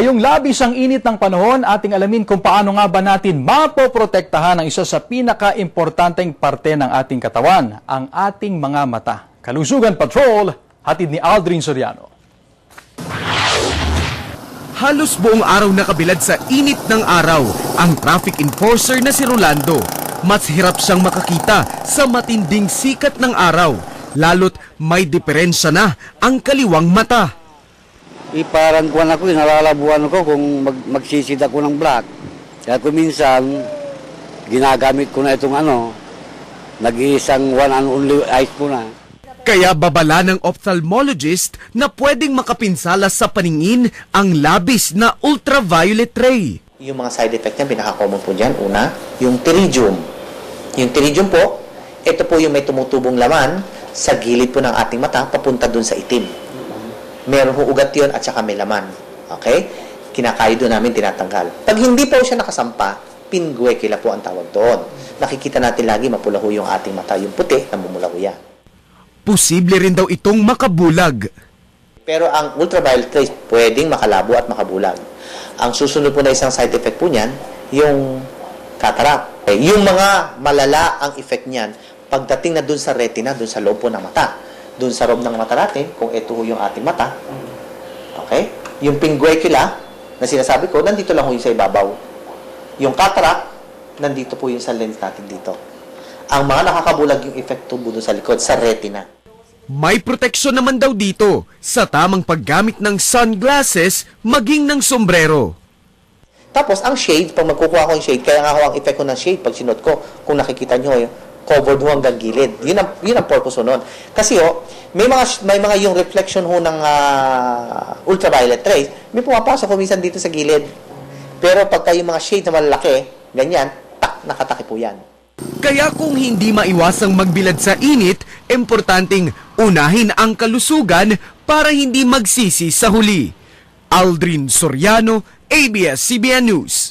Ngayong labis ang init ng panahon, ating alamin kung paano nga ba natin mapoprotektahan ang isa sa pinaka-importanteng parte ng ating katawan, ang ating mga mata. Kalusugan Patrol, hatid ni Aldrin Soriano. Halos buong araw nakabilad sa init ng araw ang traffic enforcer na si Rolando. Mas hirap siyang makakita sa matinding sikat ng araw, lalo't may diferensya na ang kaliwang mata. Eh, parang kuwan ako, nalalabuan ako kung mag, magsisid ako ng black. Kaya kung minsan, ginagamit ko na itong ano, nag-iisang one and only ice po na. Kaya babala ng ophthalmologist na pwedeng makapinsala sa paningin ang labis na ultraviolet ray. Yung mga side effect niya, pinaka-common po dyan. Una, yung pterygium. Yung pterygium po, ito po yung may tumutubong laman sa gilid po ng ating mata papunta dun sa itim. Meron po ugat yun at saka may laman. Okay? Kinakayo doon namin tinatanggal. Pag hindi po siya nakasampa, pinguekila po ang tawag doon. Nakikita natin lagi mapula ho yung ating mata. Yung puti, namumula ho yan. Posible rin daw itong makabulag. Pero ang ultraviolet rays pwedeng makalabo at makabulag. Ang susunod po na isang side effect po niyan, yung cataract. Eh, yung mga malala ang effect niyan, pagdating na dun sa retina, dun sa loob po ng mata. Dun sa loob ng mata natin, kung ito ho yung ating mata, okay? Yung pinguecula, na sinasabi ko, nandito lang ho yung sa ibabaw. Yung cataract, nandito po yung sa lens natin dito. Ang mga nakakabulag yung effect po dun sa likod, sa retina. May proteksyon naman daw dito sa tamang paggamit ng sunglasses maging ng sombrero. Tapos, ang shade, pag magkukuha ko ng shade, kaya nga ako ang effect ko ng shade pag sinot ko, kung nakikita nyo, eh, covered ho hanggang gilid. Yun ang, yun ang purpose ho nun. Kasi ho, may mga, may mga yung reflection ho ng ah, ultraviolet rays, may pumapasok ko minsan dito sa gilid. Pero pagka yung mga shade na malalaki, ganyan, tak, nakataki po yan. Kaya kung hindi maiwasang magbilad sa init, importanteng unahin ang kalusugan para hindi magsisi sa huli. Aldrin Soriano, ABS-CBN News.